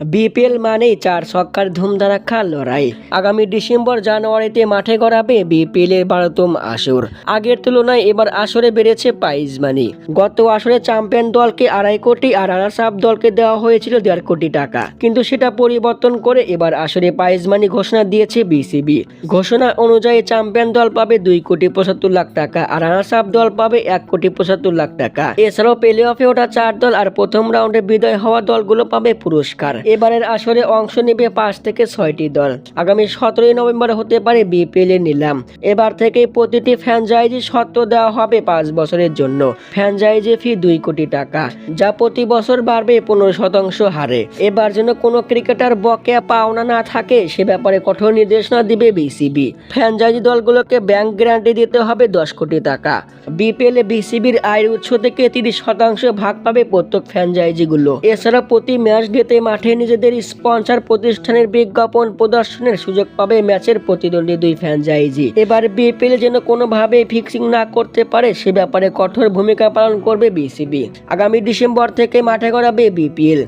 BPL মানেই চার ছক্কার ধুমধারাক্কা লড়াই। আগামী ডিসেম্বর জানুয়ারিতে মাঠে গড়াবে বিপিএল এর বারোতম আসর। আগের তুলনায় এবার আসরে বেড়েছে প্রাইজ মানি। গত আসরে চ্যাম্পিয়ন দলকে আড়াই কোটি আর রানার্স আপ দলকে দেওয়া হয়েছিল দেড় কোটি টাকা। কিন্তু সেটা পরিবর্তন করে এবার আসরে প্রাইজ মানি ঘোষণা দিয়েছে বিসিবি। ঘোষণা অনুযায়ী চ্যাম্পিয়ন দল পাবে দুই কোটি পঁচাত্তর লাখ টাকা আর রানার্স আপ দল পাবে এক কোটি পঁচাত্তর লাখ টাকা। এছাড়াও প্লে অফে ওঠা চার দল আর প্রথম রাউন্ডে বিদায় হওয়া দলগুলো পাবে পুরস্কার। এবারের আসরে অংশ নেবে পাঁচ থেকে ছয়টি দল। আগামী সতেরোই নভেম্বর হতে পারে বিপিএল এর নিলাম। এবার থেকে প্রতিটি ফ্র্যাঞ্চাইজি সত্ত্ব দেওয়া হবে পাঁচ বছরের জন্য। ফ্র্যাঞ্চাইজি ফি দুই কোটি টাকা, যা প্রতি বছর বাড়বে পনেরো শতাংশ হারে। এবার যেন কোনো ক্রিকেটার বকেয়া পাওনা না থাকে, সে ব্যাপারে কঠোর নির্দেশনা দিবে বিসিবি। ফ্র্যাঞ্চাইজি দলগুলোকে ব্যাংক গ্যারান্টি দিতে হবে দশ কোটি টাকা। বিপিএল এ বিসিবির আয়ের উৎস থেকে তিরিশ শতাংশ ভাগ পাবে প্রত্যেক ফ্র্যাঞ্চাইজিগুলো। এছাড়া প্রতি ম্যাচ ডেতে মাঠে নিজেদের স্পন্সর প্রতিষ্ঠানের বিজ্ঞাপন প্রদর্শনের সুযোগ পাবে ম্যাচের প্রতিদ্বন্দ্বী দুই ফ্র্যাঞ্চাইজি। এবার বিপিএল যেন কোনোভাবে ফিক্সিং না করতে পারে, সে ব্যাপারে কঠোর ভূমিকা পালন করবে বিসিবি। আগামী ডিসেম্বর থেকে মাঠে গড়াবে বিপিএল।